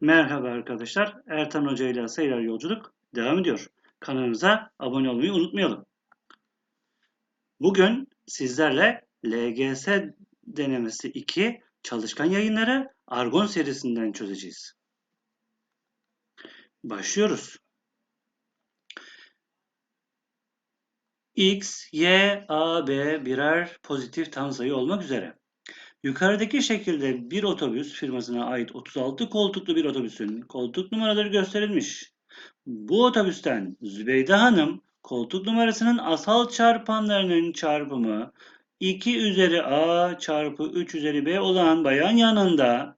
Merhaba arkadaşlar. Ertan Hoca ile Sayılar Yolculuk devam ediyor. Kanalımıza abone olmayı unutmayalım. Bugün sizlerle LGS denemesi 2 çalışkan yayınları Argon serisinden çözeceğiz. Başlıyoruz. X, Y, A, B birer pozitif tam sayı olmak üzere. Yukarıdaki şekilde bir otobüs firmasına ait 36 koltuklu bir otobüsün koltuk numaraları gösterilmiş. Bu otobüsten Zübeyde Hanım koltuk numarasının asal çarpanlarının çarpımı 2 üzeri A çarpı 3 üzeri B olan bayan yanında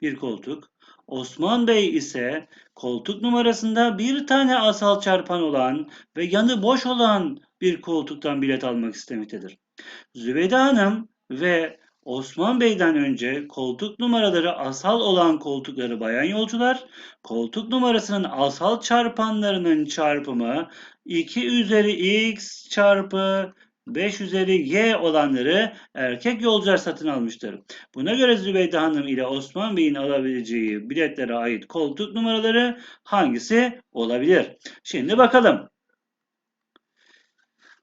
bir koltuk. Osman Bey ise koltuk numarasında bir tane asal çarpan olan ve yanı boş olan bir koltuktan bilet almak istemektedir. Zübeyde Hanım ve Osman Bey'den önce koltuk numaraları asal olan koltukları bayan yolcular, koltuk numarasının asal çarpanlarının çarpımı 2 üzeri x çarpı 5 üzeri y olanları erkek yolcular satın almıştır. Buna göre Zübeyde Hanım ile Osman Bey'in alabileceği biletlere ait koltuk numaraları hangisi olabilir? Şimdi bakalım.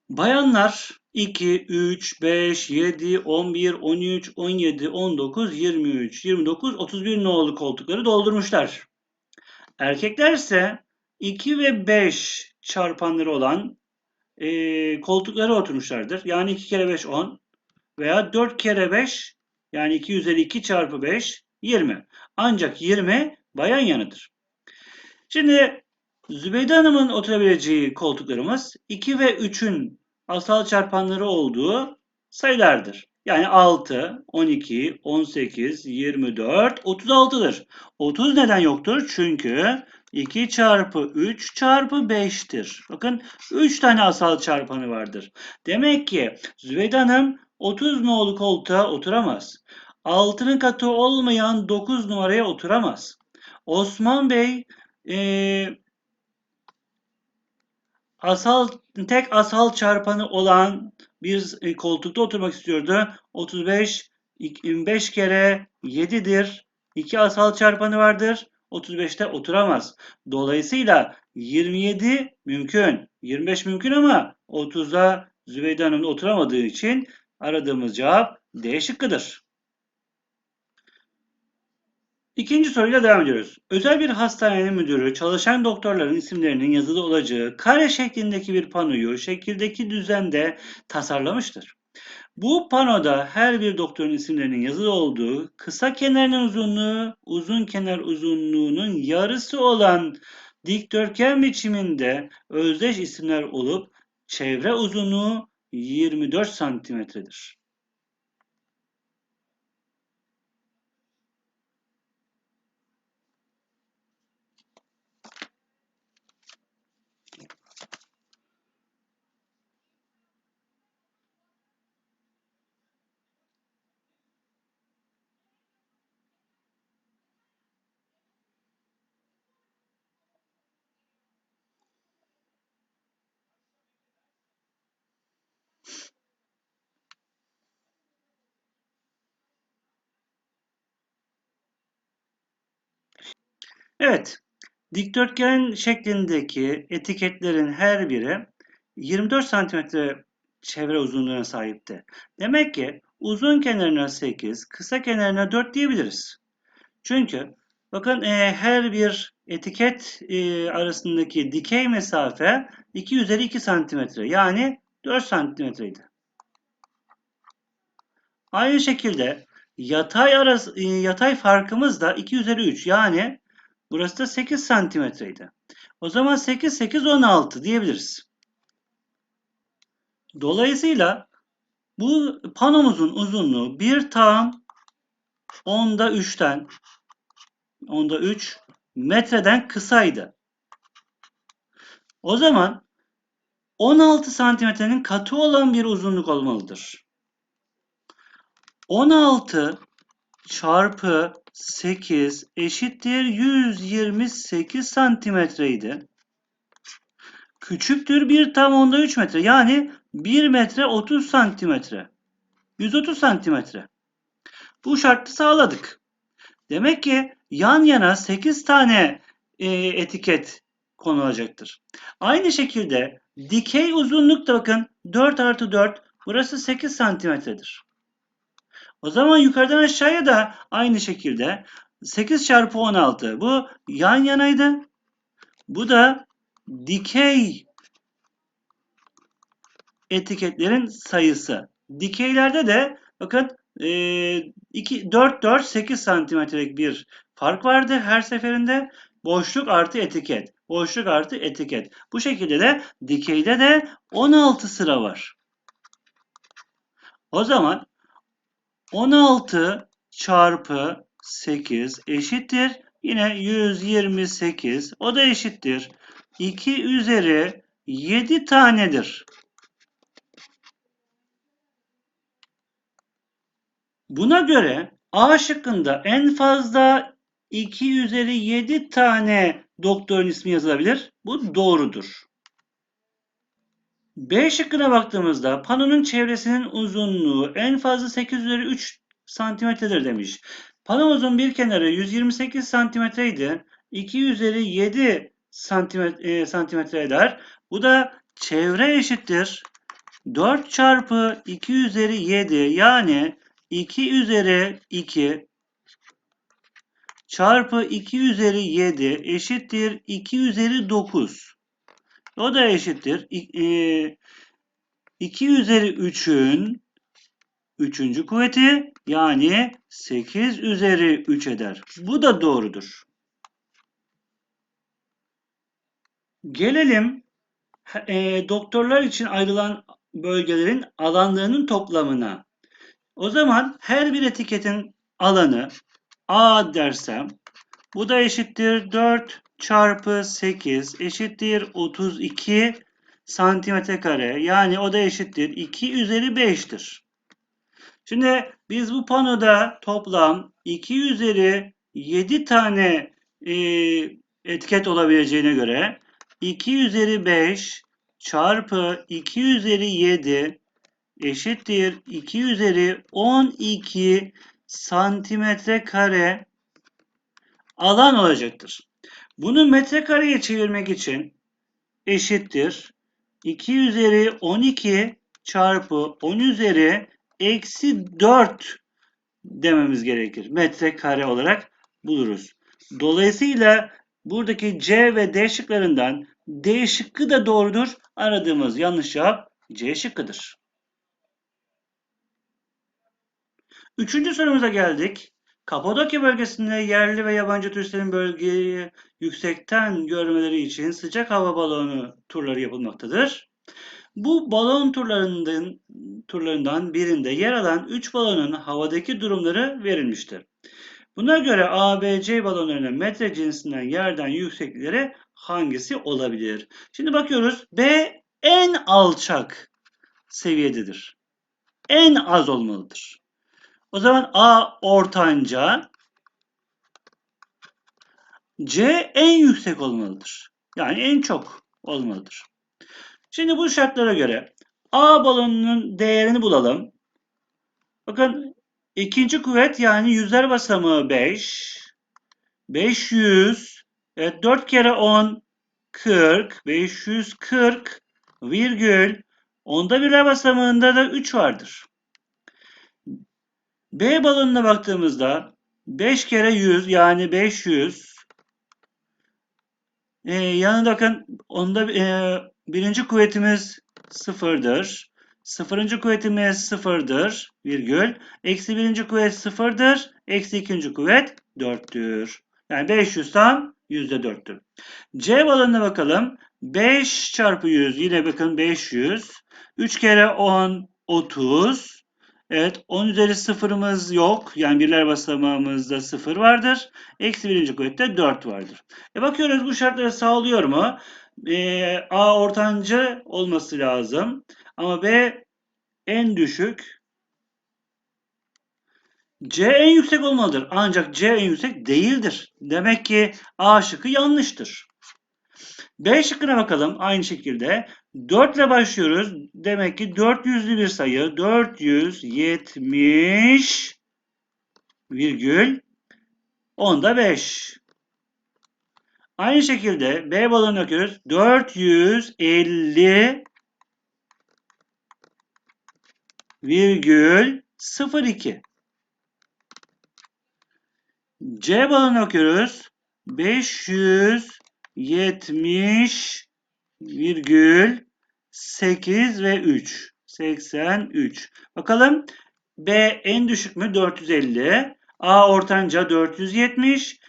Bayanlar 2, 3, 5, 7, 11, 13, 17, 19, 23, 29, 31 nolu koltukları doldurmuşlar. Erkekler ise 2 ve 5 çarpanları olan e, koltuklara oturmuşlardır. Yani 2 kere 5 10 veya 4 kere 5 yani 2 üzeri 2 çarpı 5 20. Ancak 20 bayan yanıdır. Şimdi Zübeyde Hanım'ın oturabileceği koltuklarımız 2 ve 3'ün asal çarpanları olduğu sayılardır. Yani 6, 12, 18, 24, 36'dır. 30 neden yoktur? Çünkü 2 çarpı 3 çarpı 5'tir. Bakın 3 tane asal çarpanı vardır. Demek ki Zübeyde Hanım 30 nolu koltuğa oturamaz. 6'nın katı olmayan 9 numaraya oturamaz. Osman Bey ee, asal tek asal çarpanı olan bir e, koltukta oturmak istiyordu. 35 5 kere 7'dir. 2 asal çarpanı vardır. 35'te oturamaz. Dolayısıyla 27 mümkün. 25 mümkün ama 30'da Zübeyde Hanım oturamadığı için aradığımız cevap D şıkkıdır. İkinci soruyla devam ediyoruz. Özel bir hastanenin müdürü çalışan doktorların isimlerinin yazılı olacağı kare şeklindeki bir panoyu şekildeki düzende tasarlamıştır. Bu panoda her bir doktorun isimlerinin yazılı olduğu kısa kenarının uzunluğu uzun kenar uzunluğunun yarısı olan dikdörtgen biçiminde özdeş isimler olup çevre uzunluğu 24 santimetredir. Evet, dikdörtgen şeklindeki etiketlerin her biri 24 santimetre çevre uzunluğuna sahipti. Demek ki uzun kenarına 8, kısa kenarına 4 diyebiliriz. Çünkü bakın e, her bir etiket e, arasındaki dikey mesafe 2 üzeri 2 santimetre yani 4 santimetreydi. Aynı şekilde yatay arası, e, yatay farkımız da 2 üzeri 3 yani Burası da 8 santimetreydi. O zaman 8, 8, 16 diyebiliriz. Dolayısıyla bu panomuzun uzunluğu bir tam onda 3'ten onda 3 metreden kısaydı. O zaman 16 santimetrenin katı olan bir uzunluk olmalıdır. 16 çarpı 8 eşittir 128 santimetreydi. Küçüktür 1 tam onda 3 metre. Yani 1 metre 30 santimetre. 130 santimetre. Bu şartı sağladık. Demek ki yan yana 8 tane e, etiket konulacaktır. Aynı şekilde dikey uzunluk da bakın 4 artı 4 burası 8 santimetredir. O zaman yukarıdan aşağıya da aynı şekilde 8 çarpı 16 bu yan yanaydı. Bu da dikey etiketlerin sayısı. Dikeylerde de bakın e, 2, 4, 4, 8 santimetrelik bir fark vardı her seferinde. Boşluk artı etiket. Boşluk artı etiket. Bu şekilde de dikeyde de 16 sıra var. O zaman 16 çarpı 8 eşittir. Yine 128. O da eşittir. 2 üzeri 7 tanedir. Buna göre A şıkkında en fazla 2 üzeri 7 tane doktorun ismi yazılabilir. Bu doğrudur. B şıkkına baktığımızda panonun çevresinin uzunluğu en fazla 8 üzeri 3 santimetredir demiş. Panomuzun bir kenarı 128 santimetreydi. 2 üzeri 7 santimetre, e, santimetre eder. Bu da çevre eşittir. 4 çarpı 2 üzeri 7 yani 2 üzeri 2 çarpı 2 üzeri 7 eşittir 2 üzeri 9. O da eşittir. 2 üzeri 3'ün 3. kuvveti yani 8 üzeri 3 eder. Bu da doğrudur. Gelelim e, doktorlar için ayrılan bölgelerin alanlarının toplamına. O zaman her bir etiketin alanı A dersem bu da eşittir 4 çarpı 8 eşittir 32 santimetre kare. Yani o da eşittir 2 üzeri 5'tir. Şimdi biz bu panoda toplam 2 üzeri 7 tane e, etiket olabileceğine göre 2 üzeri 5 çarpı 2 üzeri 7 eşittir 2 üzeri 12 santimetre kare alan olacaktır. Bunu metrekareye çevirmek için eşittir 2 üzeri 12 çarpı 10 üzeri eksi 4 dememiz gerekir. Metrekare olarak buluruz. Dolayısıyla buradaki C ve D şıklarından D şıkkı da doğrudur. Aradığımız yanlış cevap C şıkkıdır. Üçüncü sorumuza geldik. Kapadokya bölgesinde yerli ve yabancı turistlerin bölgeyi yüksekten görmeleri için sıcak hava balonu turları yapılmaktadır. Bu balon turlarından, turlarından birinde yer alan 3 balonun havadaki durumları verilmiştir. Buna göre ABC balonlarının metre cinsinden yerden yükseklikleri hangisi olabilir? Şimdi bakıyoruz. B en alçak seviyededir. En az olmalıdır. O zaman A ortanca, C en yüksek olmalıdır. Yani en çok olmalıdır. Şimdi bu şartlara göre A balonunun değerini bulalım. Bakın ikinci kuvvet yani yüzler basamağı 5. 500. Evet 4 kere 10 40. 540 virgül. Onda birler basamağında da 3 vardır. B balonuna baktığımızda 5 kere 100 yani 500. Ee, yanında bakın onda e, birinci kuvvetimiz sıfırdır. Sıfırıncı kuvvetimiz sıfırdır virgül. Eksi birinci kuvvet sıfırdır. Eksi ikinci kuvvet dörttür. Yani 500 tam yüzde dörttür. C balonuna bakalım. 5 çarpı 100 yine bakın 500. 3 kere 10 30. Evet 10 üzeri sıfırımız yok. Yani birler basamağımızda sıfır vardır. Eksi birinci kuvvette 4 vardır. E bakıyoruz bu şartları sağlıyor mu? E, A ortancı olması lazım. Ama B en düşük. C en yüksek olmalıdır. Ancak C en yüksek değildir. Demek ki A şıkkı yanlıştır. B şıkkına bakalım aynı şekilde. 4 ile başlıyoruz. Demek ki 400'lü bir sayı. 470 virgül Onda 5. Aynı şekilde B balonu okuyoruz. 450 virgül 02. C balonu okuyoruz. 570 virgül 8 ve 3. 83. Bakalım B en düşük mü? 450. A ortanca 470.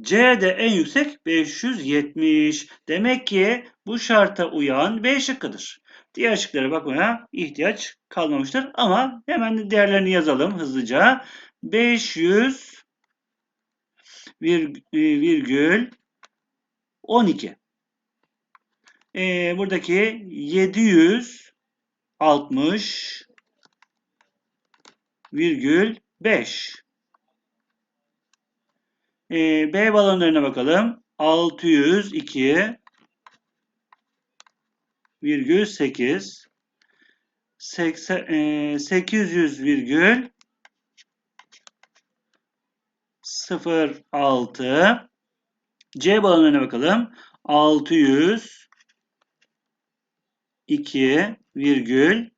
C de en yüksek 570. Demek ki bu şarta uyan B şıkkıdır. Diğer şıklara bakmaya ihtiyaç kalmamıştır. Ama hemen değerlerini yazalım hızlıca. 500 vir- e, virgül 12. Ee, buradaki 760 virgül 5. Ee, B balonlarına bakalım. 602 virgül 8 80, e, 800 virgül 06 C balonlarına bakalım. 600 2 virgül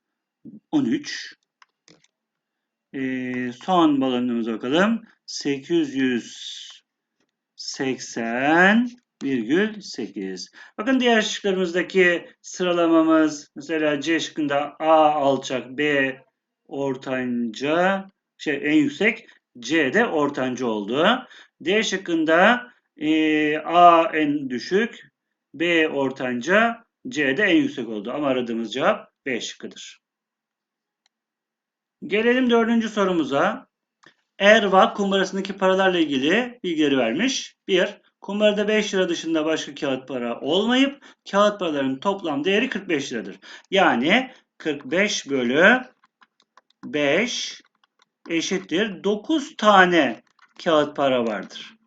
13 Ee, son balonumuza bakalım. 880 virgül 8. Bakın diğer şıklarımızdaki sıralamamız mesela C şıkkında A alçak, B ortanca, şey en yüksek, C de ortanca oldu. D şıkkında e, A en düşük, B ortanca, C de en yüksek oldu. Ama aradığımız cevap B şıkkıdır. Gelelim dördüncü sorumuza. Erva kumbarasındaki paralarla ilgili bilgileri vermiş. 1. Kumbarada 5 lira dışında başka kağıt para olmayıp kağıt paraların toplam değeri 45 liradır. Yani 45 bölü 5 eşittir 9 tane kağıt para vardır.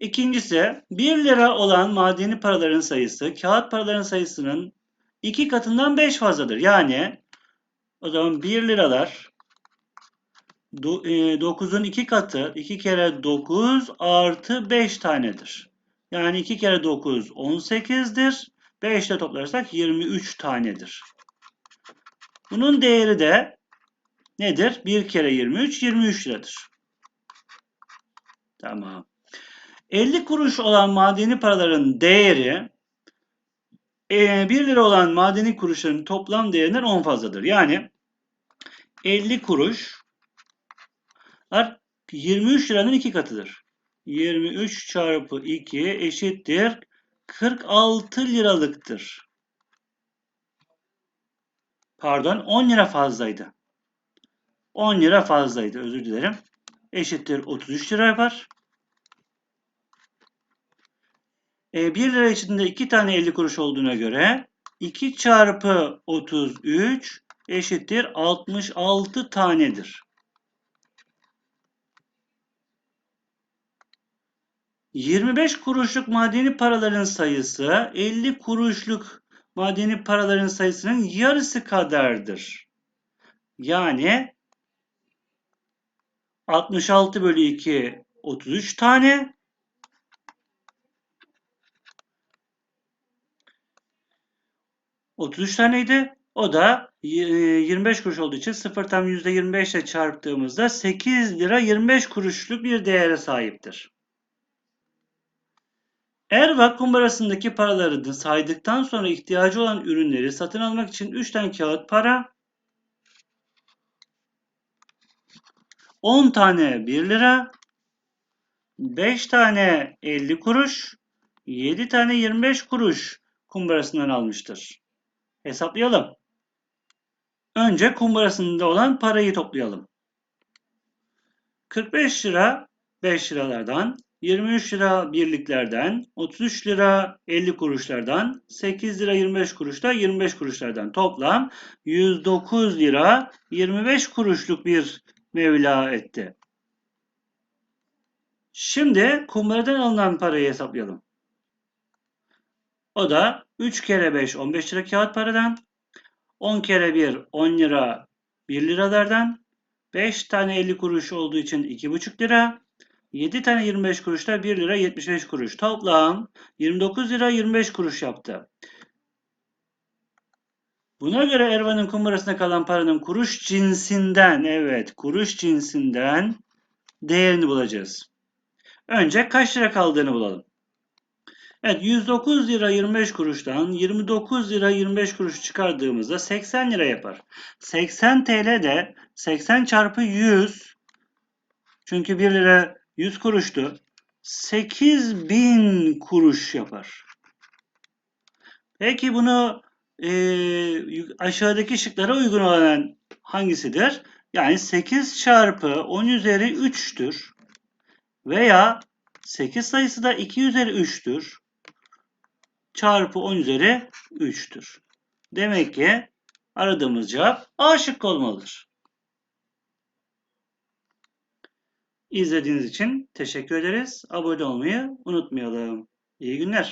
İkincisi 1 lira olan madeni paraların sayısı kağıt paraların sayısının 2 katından 5 fazladır. Yani o zaman 1 liralar 9'un 2 katı 2 kere 9 artı 5 tanedir. Yani 2 kere 9 18'dir. 5 ile toplarsak 23 tanedir. Bunun değeri de nedir? 1 kere 23 23 liradır. Tamam. 50 kuruş olan madeni paraların değeri 1 lira olan madeni kuruşların toplam değerinden 10 fazladır. Yani 50 kuruş 23 liranın 2 katıdır. 23 çarpı 2 eşittir 46 liralıktır. Pardon 10 lira fazlaydı. 10 lira fazlaydı özür dilerim. Eşittir 33 lira yapar. E, 1 lira içinde 2 tane 50 kuruş olduğuna göre 2 çarpı 33 eşittir 66 tanedir. 25 kuruşluk madeni paraların sayısı 50 kuruşluk madeni paraların sayısının yarısı kadardır. Yani 66 bölü 2 33 tane 33 taneydi. O da 25 kuruş olduğu için 0 tam %25 ile çarptığımızda 8 lira 25 kuruşluk bir değere sahiptir. Erva kumbarasındaki paralarını saydıktan sonra ihtiyacı olan ürünleri satın almak için 3 tane kağıt para, 10 tane 1 lira, 5 tane 50 kuruş, 7 tane 25 kuruş kumbarasından almıştır. Hesaplayalım. Önce kumbarasında olan parayı toplayalım. 45 lira 5 liralardan, 23 lira birliklerden, 33 lira 50 kuruşlardan, 8 lira 25 kuruş da 25 kuruşlardan toplam 109 lira 25 kuruşluk bir mevla etti. Şimdi kumbaradan alınan parayı hesaplayalım. O da 3 kere 5 15 lira kağıt paradan, 10 kere 1 10 lira 1 liralardan 5 tane 50 kuruş olduğu için 2,5 lira. 7 tane 25 kuruş da 1 lira 75 kuruş. Toplam 29 lira 25 kuruş yaptı. Buna göre Ervan'ın kumbarasında kalan paranın kuruş cinsinden, evet kuruş cinsinden değerini bulacağız. Önce kaç lira kaldığını bulalım. Evet 109 lira 25 kuruştan 29 lira 25 kuruş çıkardığımızda 80 lira yapar. 80 TL de 80 çarpı 100 çünkü 1 lira 100 kuruştu. 8000 kuruş yapar. Peki bunu e, aşağıdaki şıklara uygun olan hangisidir? Yani 8 çarpı 10 üzeri 3'tür. Veya 8 sayısı da 2 üzeri 3'tür. Çarpı 10 üzeri 3'tür. Demek ki aradığımız cevap A şıkkı olmalıdır. İzlediğiniz için teşekkür ederiz. Abone olmayı unutmayalım. İyi günler.